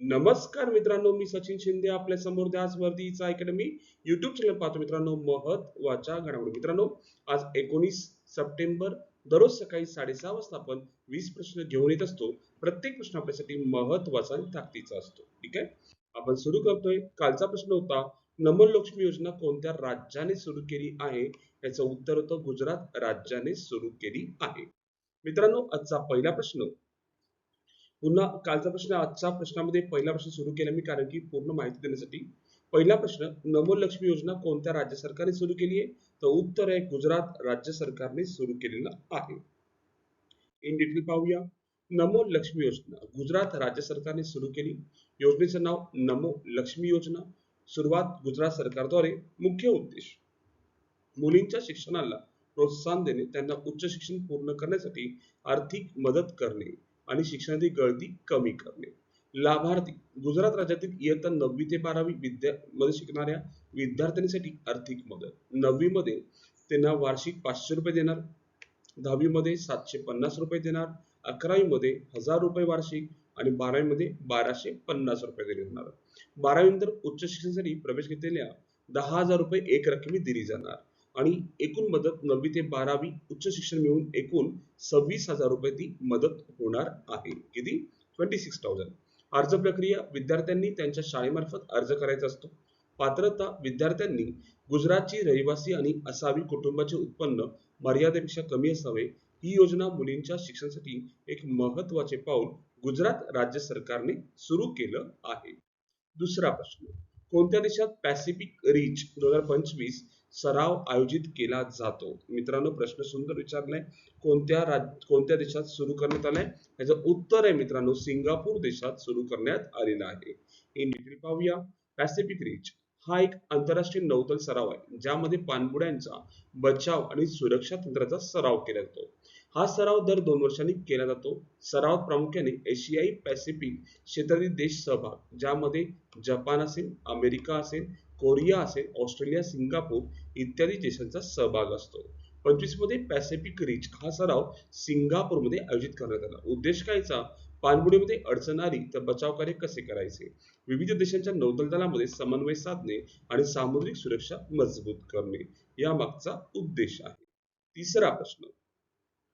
नमस्कार मित्रांनो मी सचिन शिंदे आपल्यासमोर द्यास वर्दीचा अकॅडमी युट्यूब चॅनल पाहतो. मित्रांनो महत्त्वाच्या घडामोडी. मित्रांनो आज एकोणीस सप्टेंबर दररोज सकाळी साडेसहा वाजता आपण वीस प्रश्न घेऊन येत असतो. प्रत्येक प्रश्न आपल्यासाठी महत्त्वाचा आणि ताकदीचा असतो. ठीक आहे? आपण सुरू करतोय. कालचा प्रश्न होता नमन लक्ष्मी योजना कोणत्या राज्याने सुरू केली आहे? याचं उत्तर होतं गुजरात राज्याने सुरू केली आहे. मित्रांनो आजचा पहिला प्रश्न पुन्हा कालचा प्रश्न आजच्या प्रश्नामध्ये पहिला प्रश्न सुरू केला मी कारण की पूर्ण माहिती देण्यासाठी. पहिला प्रश्न नमोलक्ष्मी योजना कोणत्या राज्य सरकारने सुरू केली आहे? तर उत्तर आहे गुजरात राज्य सरकारने सुरू केलेलं आहे. इन डिटेल पाहूया. नमो लक्ष्मी योजना गुजरात राज्य सरकारने सुरू केली. योजनेचं नाव नमो लक्ष्मी योजना. सुरुवात गुजरात सरकारद्वारे. मुख्य उद्देश मुलींच्या शिक्षणाला प्रोत्साहन देणे त्यांना उच्च शिक्षण पूर्ण करण्यासाठी आर्थिक मदत करणे. आणि शिक्षणातील गळती कमी करणे. लाभार्थी गुजरात राज्यातील इयत्ता नववी ते बारावी विद्या मध्ये शिकणाऱ्या विद्यार्थ्यांसाठी आर्थिक मदत. नववी मध्ये त्यांना वार्षिक पाचशे रुपये देणार. दहावी मध्ये सातशे पन्नास रुपये देणार. अकरावी मध्ये हजार रुपये वार्षिक आणि बारावी मध्ये बाराशे पन्नास रुपये दिले जाणार बारावी नंतर उच्च शिक्षणासाठी प्रवेश घेतलेल्या दहा हजार रुपये एक रकमी दिली जाणार. आणि एकूण मदत नववी ते बारावी उच्च शिक्षण मिळून एकूण सव्वीस हजार रुपये ती मदत होणार आहे. किती? ट्वेंटी सिक्स थाउजंड अर्ज प्रक्रिया विद्यार्थ्यांनी त्यांच्या शाळेमार्फत अर्ज करायचा असतो. पात्रता विद्यार्थ्यांनी गुजरातची रहिवासी आणि असावी कुटुंबाचे उत्पन्न मर्यादेपेक्षा कमी असावे ही योजना मुलींच्या शिक्षणासाठी एक महत्त्वाचे पाऊल गुजरात राज्य सरकारने सुरू केलं आहे. दुसरा प्रश्न. कोणत्या देशात पॅसिफिक रिच दोन हजार पंचवीस सराव आयोजित केला जातो. मित्रांनो प्रश्न सुंदर विचारलाय कोणत्या राज कोणत्या देशात सुरू करण्यात आलाय याचं उत्तर आहे मित्रांनो सिंगापूर देशात सुरू करण्यात आलेला आहे. इन डिटेल पाहूया. Pacific reach. हा एक आंतरराष्ट्रीय नौदल सराव आहे ज्यामध्ये पाणबुड्यांचा बचाव आणि सुरक्षा तंत्राचा सराव केला जातो. हा सराव दर दोन वर्षांनी केला जातो. सरावात प्रामुख्याने एशियाई पॅसिफिक क्षेत्रातील देश सहभाग ज्यामध्ये जपान असेल अमेरिका असेल कोरिया असेल ऑस्ट्रेलिया सिंगापूर इत्यादी देशांचा सहभाग असतो. पंचवीसमध्ये पॅसिफिक रिच हा सराव सिंगापूरमध्ये आयोजित करण्यात आला. उद्देश कायचा? पाणबुडीमध्ये अडचण आली तर बचाव कार्य कसे करायचे? विविध देशांच्या नौदल दलामध्ये समन्वय साधणे आणि सामुद्रिक सुरक्षा मजबूत करणे या मागचा उद्देश आहे. तिसरा प्रश्न.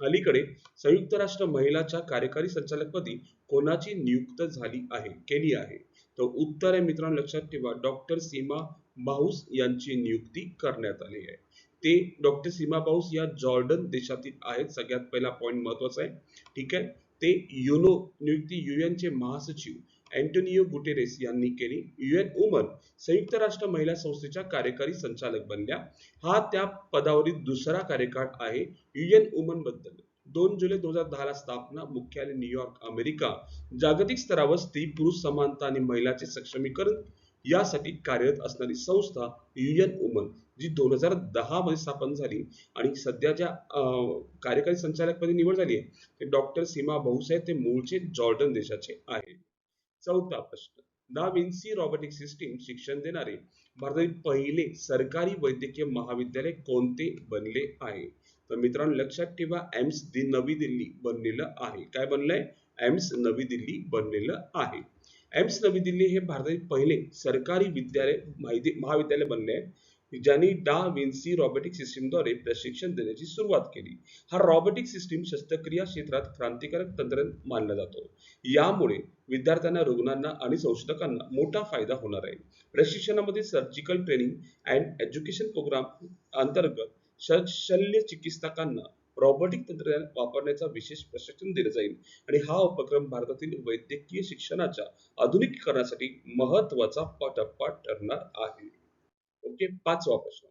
अलीकडे संयुक्त राष्ट्र महिलाच्या कार्यकारी संचालकपदी कोणाची नियुक्त झाली आहे केली आहे? तर उत्तर आहे मित्रांनो लक्षात ठेवा डॉक्टर सीमा बाऊस यांची नियुक्ती करण्यात आली आहे. ते डॉक्टर सीमा बाऊस या जॉर्डन देशातील आहेत. सगळ्यात पहिला पॉईंट महत्त्वाचा आहे. ठीक आहे? ते युनो नियुक्ती युएनचे चे महासचिव अँटोनियो गुटेरेस यांनी केली. युएन वुमन संयुक्त राष्ट्र महिला संस्थेच्या कार्यकारी संचालक बनल्या. हा त्या पदावरील दुसरा कार्यकाळ आहे. युएन वुमनबद्दल. दोन जुलै दोन हजार दहाला स्थापना मुख्यालय न्यूयॉर्क अमेरिका. जागतिक स्तरावर स्त्री पुरुष समानता आणि महिलाचे सक्षमीकरण यासाठी कार्यरत असणारी संस्था युएन वुमन जी दोन हजार दहा मध्ये स्थापन झाली आणि सध्याच्या कार्यकारी संचालकपदी निवड झाली आहे. ते डॉक्टर सीमा भाऊसाहेब ते मूळचे जॉर्डन देशाचे आहे. चौथा प्रश्न. दा विन्सी रॉबोटिक सिस्टीम शिक्षण देणारे भारतातील पहिले सरकारी वैद्यकीय महाविद्यालय कोणते बनले आहे? तर मित्रांनो लक्षात ठेवा एम्स दि नवी दिल्ली बनलेलं आहे. काय बनलंय? एम्स नवी दिल्ली बनलेलं आहे. एम्स नवी दिल्ली हे भारतातील पहिले सरकारी विद्यालय माहिती महाविद्यालय बनले आहे ज्यांनी डा विन्सी रॉबोटिक सिस्टीमद्वारे प्रशिक्षण देण्याची सुरुवात केली. हा रॉबोटिक सिस्टीम शस्त्रक्रिया क्षेत्रात क्रांतिकारक तंत्रज्ञ मानला जातो. यामुळे विद्यार्थ्यांना रुग्णांना आणि संशोधकांना मोठा फायदा होणार आहे. प्रशिक्षणामध्ये surgical training and education program अंतर्गत शल्य चिकित्सकांना रोबोटिक तंत्रज्ञान वापरण्याचा विशेष प्रशिक्षण दिले जाईल. आणि हा उपक्रम भारतातील वैद्यकीय शिक्षणाच्या आधुनिकीकरणासाठी महत्त्वाचा टप्पा ठरणार आहे. ओके पाचवा प्रश्न.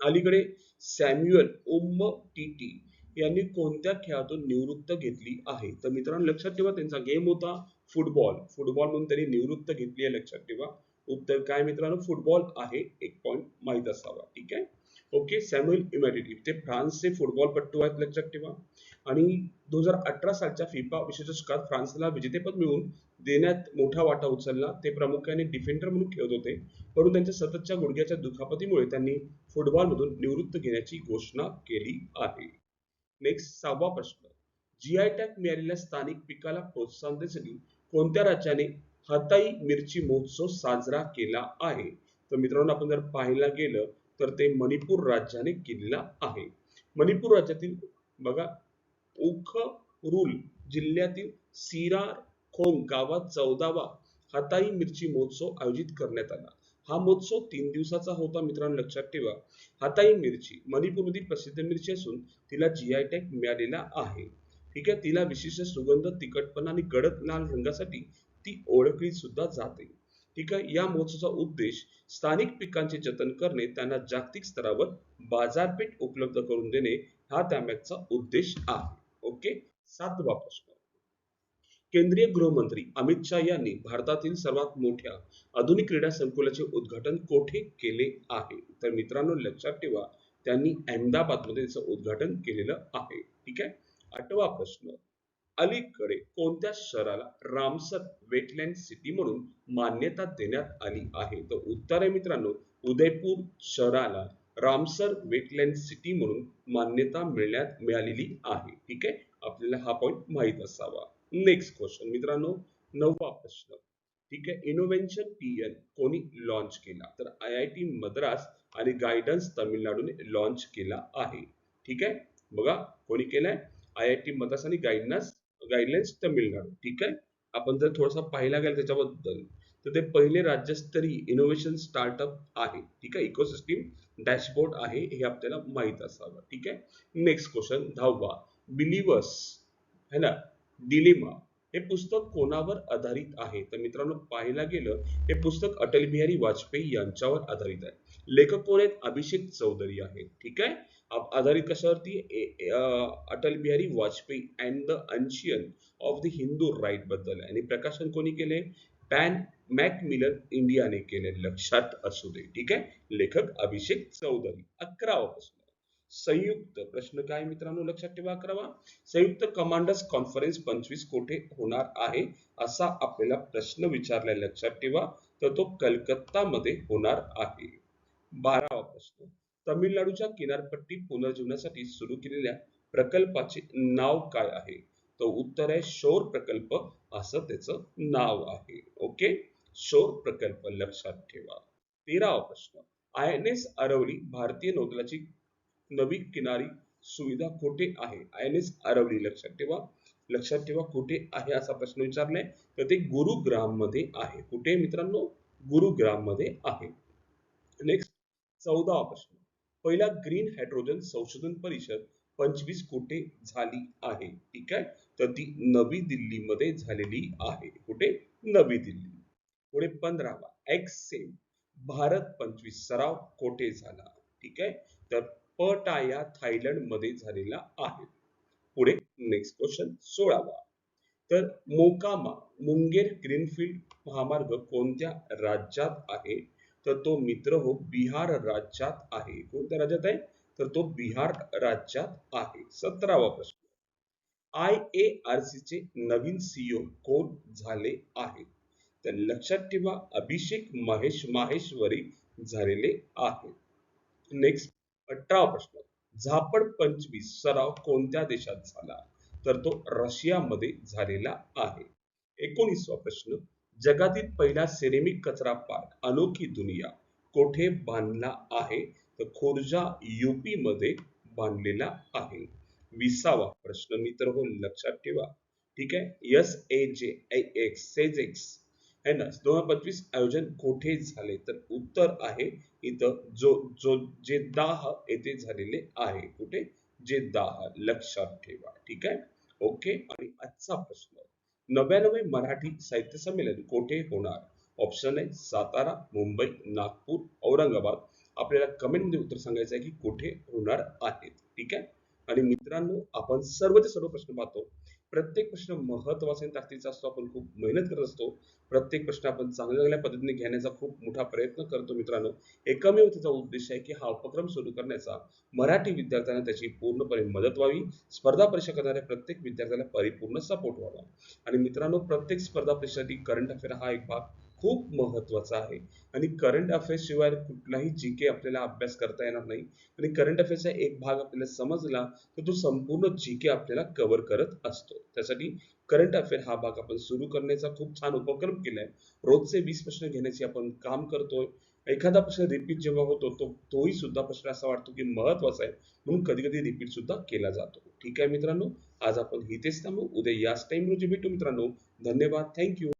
अलीकडे सॅम्युअल उम्म टीटी यांनी कोणत्या खेळातून निवृत्त घेतली आहे? तर मित्रांनो लक्षात ठेवा त्यांचा गेम होता फुटबॉल फुटबॉल म्हणून त्यांनी निवृत्त घेतली आहे लक्षात ठेवा. उत्तर काय मित्रांनो? फुटबॉल आहे एक पॉइंट माहीत असावा. ठीक आहे? Okay Samuel Umtiti. ते फ्रान्सचे फुटबॉलपट्टू आहेत लक्षात ठेवा. आणि दोन हजार अठरा सालच्या फिफा विश्वचषकात फ्रान्सला विजेतेपद मिळवून देण्यात मोठा वाटा उचलला. ते प्रामुख्याने डिफेंडर म्हणून खेळत होते. परंतु त्यांच्या सततच्या गुडघ्याच्या दुखापतीमुळे त्यांनी फुटबॉलमधून निवृत्त घेण्याची घोषणा केली आहे. नेक्स्ट सहावा प्रश्न. जी आय टॅग मिळालेल्या स्थानिक पिकाला प्रोत्साहन देण्यासाठी कोणत्या राज्याने हताई मिरची महोत्सव साजरा केला आहे? तर मित्रांनो आपण जर पाहायला गेलं तर ते मणिपूर राज्याने केलेला आहे. मणिपूर राज्यातील बघा उखरुल जिल्ह्यातील सिरार खोंग गावात चौदावा हाताई मिरची महोत्सव आयोजित करण्यात आला. हा महोत्सव तीन दिवसाचा होता मित्रांनो लक्षात ठेवा. हाताई मिरची मणिपूरमधील प्रसिद्ध मिरची असून तिला जी आय टॅग मिळालेला आहे. ठीक आहे तिला विशिष्ट सुगंध तिखटपणा आणि गडद लाल रंगासाठी ती ओळखली सुद्धा जाते. ठीक आहे? या महोत्सवाचा उद्देश स्थानिक पिकांचे जतन करणे त्यांना जागतिक स्तरावर बाजारपेठ उपलब्ध करून देणे हा त्यामागचा उद्देश आहे. ओके? सातवा प्रश्न. केंद्रीय गृहमंत्री अमित शाह यांनी भारतातील सर्वात मोठ्या आधुनिक क्रीडा संकुलाचे उद्घाटन कोठे केले आहे? तर मित्रांनो लक्षात ठेवा त्यांनी अहमदाबादमध्ये त्याचं उद्घाटन केलेलं आहे. ठीक आहे? आठवा प्रश्न. अलीकडे कोणत्या शहराला रामसर वेटलँड सिटी म्हणून मान्यता देण्यात आली आहे? तर उत्तर आहे मित्रांनो उदयपूर शहराला रामसर वेटलँड सिटी म्हणून मान्यता मिळण्यात मिळालेली आहे. ठीक आहे? आपल्याला हा पॉइंट माहीत असावा. नेक्स्ट क्वेश्चन मित्रांनो नववा प्रश्न. ठीक आहे? इनोव्हेन्शन पीएन कोणी लॉन्च केला? तर आय आय टी मद्रास आणि गायडन्स तामिळनाडूने लॉन्च केला आहे. ठीक आहे? बघा कोणी केलाय? आय आय टी मद्रास आणि गायडन्स गाईडलाईन्स तमिळनाडू ठीक आहे? आपण जर थोडासा पाहायला गेलं त्याच्याबद्दल तर ते पहिले राज्यस्तरीय इनोव्हेशन स्टार्टअप आहे. ठीक आहे? इकोसिस्टीम डॅशबोर्ड आहे. हे आपल्याला माहीत असावं. ठीक आहे? नेक्स्ट क्वेश्चन दहावा. बिलिव्हर्स है ना? डिलेमा हे पुस्तक कोणावर आधारित आहे? तर मित्रांनो पाहायला गेलं हे पुस्तक अटल बिहारी वाजपेयी यांच्यावर आधारित आहे. लेखक कोण आहेत? अभिषेक चौधरी आहे ठीक आहे? आधारित कशावरती? A- Atal Bihari Vajpayee and the अन्शियन of the Hindu राईटबद्दल आणि प्रकाशन कोणी केले? पॅन मॅक मिलर इंडियाने केले. लक्षात असू दे. ठीक आहे? लेखक अभिषेक चौधरी. अकरावा प्रश्न संयुक्त प्रश्न काय मित्रांनो? लक्षात ठेवा अकरावा. संयुक्त कमांडर्स कॉन्फरन्स पंचवीस कोठे होणार आहे? असा आपल्याला प्रश्न विचारलाय. लक्षात ठेवा. तर तो कलकत्ता मध्ये होणार आहे. बारा प्रश्न तमिळनाडूच्या किनारपट्टी पुनर्जीवनासाठी सुरू केलेल्या प्रकल्पाचे नाव काय आहे? तर उत्तर आहे शोर प्रकल्प असं त्याचं नाव आहे. ओके? शोर प्रकल्प लक्षात ठेवा. तेरावा प्रश्न आय एन एस अरवली भारतीय नौदलाची नवी किनारी सुविधा कुठे आहे? आय एन एस अरवली लक्षात ठेवा. लक्षात ठेवा कुठे आहे असा प्रश्न विचारलाय? तर ते गुरुग्राममध्ये आहे. कुठे मित्रांनो? गुरुग्राममध्ये आहे. नेक्स्ट चौदा प्रश्न पहिला ग्रीन हायड्रोजन संशोधन परिषद पंचवीस कोठे झाली आहे. ठीक आहे? तर ती नवी दिल्लीमध्ये झालेली आहे. कुठे? नवी दिल्ली. पुढे पंधरावा. एक्सेम भारत पंचवीस सराव कोठे झाला? ठीक आहे? तर पटाया थायलंडमध्ये झालेला आहे. पुढे नेक्स्ट क्वेश्चन सोळावा. तर मोकामा मुंगेर ग्रीनफील्ड महामार्ग कोणत्या राज्यात आहे? तर तो मित्र हो बिहार राज्यात आहे. कोणत्या राज्यात आहे? तर तो बिहार राज्यात आहे. सतरावा प्रश्न. आय ए आर सी चे नवीन सीईओ कोण झाले आहेत? तर लक्षात ठेवा अभिषेक महेश माहेश्वरी झालेले आहे नेक्स्ट अठरावा प्रश्न. झापड पंचवीस सराव कोणत्या देशात झाला? तर तो रशियामध्ये झालेला आहे. एकोणीसवा प्रश्न. जगातील पहिला सिरेमिक कचरा पार्क अनोखी दुनिया कोठे बांधला आहे? तर खोर्जा युपी मध्ये बांधलेला आहे. विसावा प्रश्न मित्र हो लक्षात ठेवा. ठीक आहे? एस ए जे एक्स सेजेक्स है ना? दोन हजार पंचवीस आयोजन कोठे झाले? तर उत्तर आहे इथं जो जो जे दाह येथे झालेले आहे. कुठे? जे दाह लक्षात ठेवा. ठीक आहे? ओके? आणि आजचा प्रश्न. नव्याण्णवे मराठी साहित्य संमेलन कोठे होणार? ऑप्शन आहे सातारा मुंबई नागपूर औरंगाबाद. आपल्याला कमेंटमध्ये उत्तर सांगायचं आहे की कुठे होणार आहेत. ठीक आहे? आणि मित्रांनो आपण सर्वचे सर्व प्रश्न पाहतो. प्रत्येक प्रश्न महत्त्वाचा आणि ताकदीचा असतो. आपण खूप मेहनत करत असतो. प्रत्येक प्रश्न आपण चांगल्या चांगल्या पद्धतीने घेण्याचा खूप मोठा प्रयत्न करतो मित्रांनो. एकमेव त्याचा उद्देश आहे की हा उपक्रम सुरू करण्याचा. मराठी विद्यार्थ्यांना त्याची पूर्णपणे मदत व्हावी. स्पर्धा परीक्षा करणाऱ्या प्रत्येक विद्यार्थ्याला परिपूर्ण सपोर्ट व्हावा. आणि मित्रांनो प्रत्येक स्पर्धा परीक्षेसाठी करंट अफेअर हा एक भाग खूप महत्त्वाचा आहे. आणि करंट अफेअर्स शिवाय कुठलाही जी के आपल्याला अभ्यास करता येणार नाही. आणि करंट अफेअर्सचा एक भाग आपल्याला समजला तर तो संपूर्ण जी के आपल्याला कव्हर करत असतो. त्यासाठी करंट अफेअर हा भाग आपण सुरू करण्याचा खूप छान उपक्रम केलाय. रोजचे वीस प्रश्न घेण्याचे आपण काम करतोय. एखादा प्रश्न रिपीट जेव्हा होतो तो तोही सुद्धा प्रश्न असा वाटतो की महत्त्वाचा आहे. म्हणून कधी कधी रिपीट सुद्धा केला जातो. ठीक आहे मित्रांनो? आज आपण हितेच थांबू. उद्या याच टाइम रोजी भेटू मित्रांनो. धन्यवाद. थँक्यू